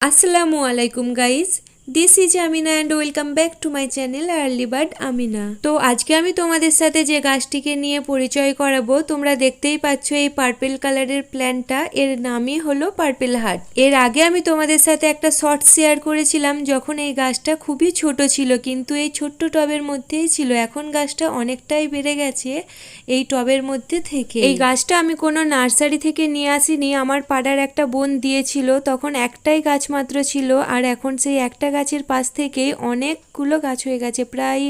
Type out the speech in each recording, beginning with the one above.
আসসালামু আলাইকুম guys this is Amina and welcome back to my channel early bird Amina তো আজকে আমি তোমাদের সাথে যে গাছটিকে নিয়ে পরিচয় করাবো, তোমরা দেখতেই পাচ্ছ এই পার্পেল কালারের প্ল্যান্টটা এর নামই হলো পার্পেল হার্ট এর আগে আমি তোমাদের সাথে একটা শর্ট শেয়ার করেছিলাম, যখন এই গাছটা খুবই ছোট ছিল, কিন্তু এই ছোট্ট টবের মধ্যেই ছিল। এখন গাছটা অনেকটাই বেড়ে গেছে এই টবের মধ্যে থেকে। এই গাছটা আমি কোনো নার্সারি থেকে নিয়ে আসিনি, আমার পাড়ার একটা বোন দিয়েছিল, তখন একটাই গাছ মাত্র ছিল, আর এখন সেই একটা গাছের পাশ থেকে অনেকগুলো গাছ হয়ে গেছে। প্রায়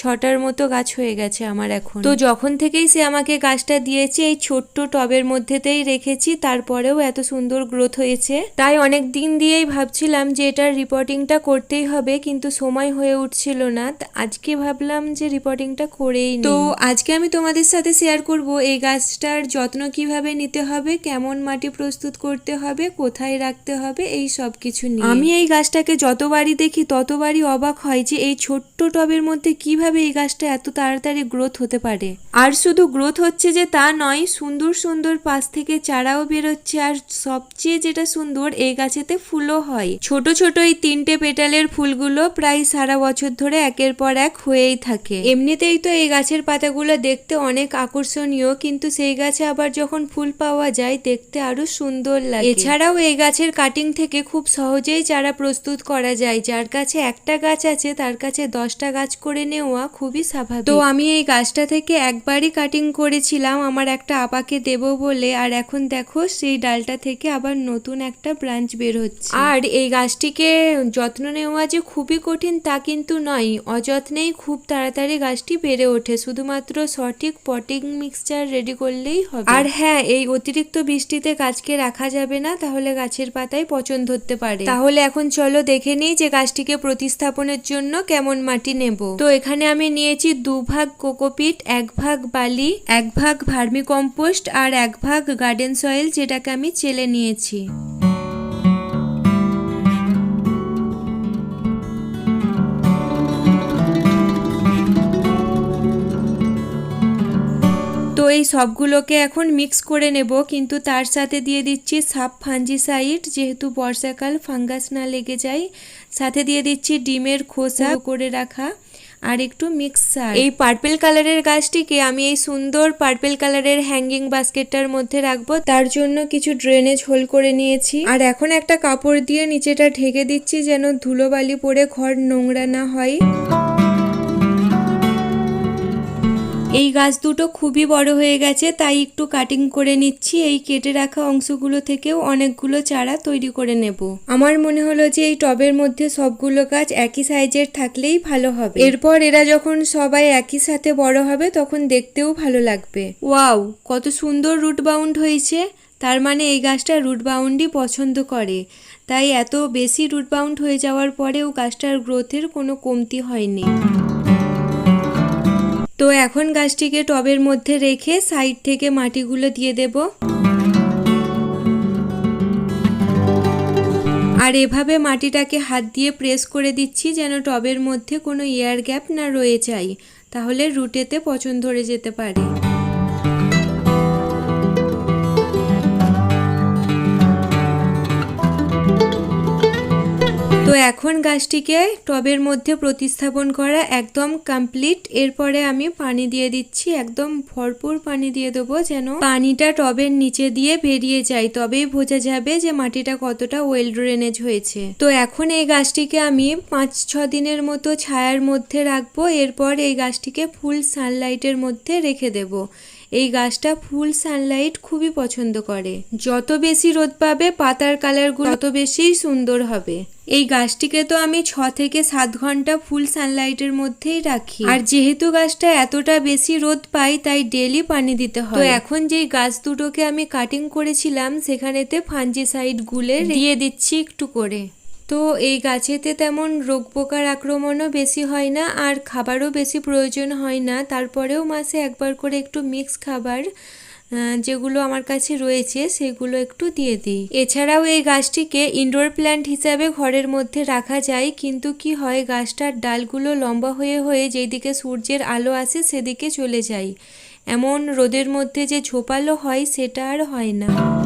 ছটার মতো গাছ হয়ে গেছে আমার এখন। তো যখন থেকেই সে আমাকে গাছটা দিয়েছে এই ছোট্ট টবের মধ্যেতেই রেখেছি তারপরেও এত সুন্দর গ্রোথ হয়েছে। তাই অনেক দিন দিয়েই ভাবছিলাম যে এটার রিপোর্টিংটা করতেই হবে কিন্তু সময় হয়ে উঠছিল না। তা আজকে ভাবলাম যে রিপোর্টিংটা করেই তো আজকে আমি তোমাদের সাথে শেয়ার করব এই গাছটার যত্ন কীভাবে নিতে হবে কেমন মাটি প্রস্তুত করতে হবে কোথায় রাখতে হবে এই সব কিছু নিয়ে। আমি এই গাছটাকে যতবারই দেখি ততবারই অবাক হয় যে এই ছোট্ট টবের মধ্যে কীভাবে এই গাছটা এত তাড়াতাড়ি গ্রোথ হতে পারে? আর শুধু গ্রোথ হচ্ছে যে তা নয়, সুন্দর সুন্দর পাশ থেকে চারাও বেরোচ্ছে আর সবচেয়ে যেটা সুন্দর এই গাছেতে ফুলও হয়। ছোট ছোট এই তিনটে পেটালের ফুলগুলো প্রায় সারা বছর ধরে একের পর এক হয়েই থাকে। এমনিতেই তো এই গাছের পাতাগুলো দেখতে অনেক আকর্ষণীয়, কিন্তু সেই গাছে আবার যখন ফুল পাওয়া যায়, দেখতে আরও সুন্দর লাগে। এছাড়াও এই গাছের কাটিং থেকে খুব সহজেই চারা প্রস্তুত করা যায়। যার কাছে একটা গাছ আছে, তার কাছে দশটা গাছ করে নেওয়া খুবই স্বাভাবিক। তো আমি এই গাছটা থেকে একবারই কাটিং করেছিলাম আমার একটা আপাকে দেব বলে আর এখন দেখো সেই ডালটা থেকে আবার নতুন একটা ব্রাঞ্চ বের হচ্ছে। আর এই গাছটিকে যত্ন নেওয়া যে খুবই কঠিন তা কিন্তু নয় অযত্নেই খুব তাড়াতাড়ি গাছটি বেড়ে ওঠে শুধুমাত্র সঠিক পটিং মিক্সচার রেডি করলেই হবে। আর হ্যাঁ এই অতিরিক্ত বৃষ্টিতে গাছকে রাখা যাবে না তাহলে গাছের পাতায় পচন ধরতে পারে। তাহলে এখন চলো দেখে নিই যে গাছটিকে প্রতিস্থাপনের জন্য কেমন মাটি নেব। তো এখানে আমি নিয়েছি দু ভাগ কোকোপিট এক ভাগ বালি এক ভাগ ভার্মি কম্পোস্ট আর এক ভাগ গার্ডেন সয়েল যেটাকে আমি চেলে নিয়েছি। তো এই সবগুলোকে এখন মিক্স করে নেব কিন্তু তার সাথে দিয়ে দিচ্ছি সাব ফাঞ্জিসাইড যেহেতু বর্ষাকাল ফাঙ্গাস না লেগে যায়। সাথে দিয়ে দিচ্ছি ডিমের খোসা করে রাখা। আর একটু মিক্সার এই পার্পেল কালারের গাছটিকে আমি এই সুন্দর পার্পেল কালারের হ্যাঙ্গিং বাস্কেটটার মধ্যে রাখব। তার জন্য কিছু ড্রেনেজ হোল করে নিয়েছি। আর এখন একটা কাপড় দিয়ে নিচেটা ঢেকে দিচ্ছি যেন ধুলোবালি পরে ঘর নোংরা না হয়। এই গাছ দুটো খুবই বড় হয়ে গেছে, তাই একটু কাটিং করে নিচ্ছি। এই কেটে রাখা অংশগুলো থেকেও অনেকগুলো চারা তৈরি করে নেব। আমার মনে হলো যে এই টবের মধ্যে সবগুলো গাছ একই সাইজের থাকলেই ভালো হবে। এরপর এরা যখন সবাই একই সাথে বড় হবে, তখন দেখতেও ভালো লাগবে। ওয়াও, কত সুন্দর রুট বাউন্ড হয়েছে। তার মানে এই গাছটা রুট বাউন্ডই পছন্দ করে। তাই এত বেশি রুট বাউন্ড হয়ে যাওয়ার পরেও গাছটার গ্রোথের কোনো কমতি হয়নি। তো এখন গাছটিকে টবের মধ্যে রেখে সাইড থেকে মাটিগুলো দিয়ে দেব। আর এভাবে মাটিটাকে হাত দিয়ে প্রেস করে দিচ্ছি যেন টবের মধ্যে কোনো এয়ার গ্যাপ না রয়ে যায়। তাহলে রুটেতে পচন ধরে যেতে পারে। এখন গাছটিকে টবের মধ্যে প্রতিস্থাপন করা একদম কমপ্লিট এরপরে আমি পানি দিয়ে দিচ্ছি, একদম ভরপুর পানি দিয়ে দেবো যেন পানিটা টবের নিচে দিয়ে বেরিয়ে যায়। তবেই বোঝা যাবে যে মাটিটা কতটা ওয়েল ড্রেনেজ হয়েছে। তো এখন এই গাছটিকে আমি পাঁচ ছ দিনের মতো ছায়ার মধ্যে রাখব। এরপর এই গাছটিকে ফুল সানলাইটের মধ্যে রেখে দেবো। এই গাছটা ফুল সানলাইট খুবই পছন্দ করে। যত বেশি রোদ পাবে, পাতার কালারগুলো তত বেশি সুন্দর হবে। এই গাছটিকে তো আমি ছ থেকে সাত ঘণ্টা ফুল সানলাইটের মধ্যেই রাখি। আর যেহেতু গাছটা এতটা বেশি রোদ পাই তাই ডেলি পানি দিতে হয়। তো এখন যেই গাছ দুটোকে আমি কাটিং করেছিলাম সেখানেতে ফাঞ্জিসাইড গুলে দিয়ে দিচ্ছি একটু করে। তো এই গাছেতে তেমন রোগ পোকার আক্রমণও বেশি হয় না আর খাবারও বেশি প্রয়োজন হয় না। তারপরেও মাসে একবার করে একটু মিক্স খাবার যেগুলো আমার কাছে রয়েছে, সেগুলো একটু দিয়ে দিই। এছাড়াও এই গাছটিকে ইনডোর প্ল্যান্ট হিসাবে ঘরের মধ্যে রাখা যায়, কিন্তু কি হয়, গাছটার ডালগুলো লম্বা হয়ে হয়ে যেদিকে সূর্যের আলো আসে, সেদিকে চলে যায়। এমন রোদের মধ্যে যে ঝোপালো হয়, সেটা আর হয় না।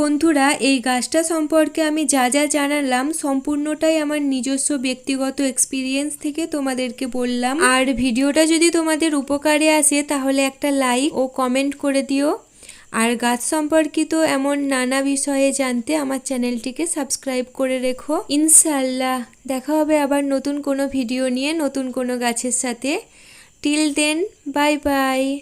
বন্ধুরা, এই গাছটা সম্পর্কে আমি যা যা জানালাম সম্পূর্ণটাই আমার নিজস্ব ব্যক্তিগত এক্সপিরিয়েন্স থেকে তোমাদেরকে বললাম। আর ভিডিওটা যদি তোমাদের উপকারে আসে, তাহলে একটা লাইক ও কমেন্ট করে দিও। আর গাছ সম্পর্কিত এমন নানা বিষয়ে জানতে আমার চ্যানেলটিকে সাবস্ক্রাইব করে রেখো। ইনশাল্লাহ দেখা হবে আবার নতুন কোনো ভিডিও নিয়ে, নতুন কোনো গাছের সাথে। Till then bye bye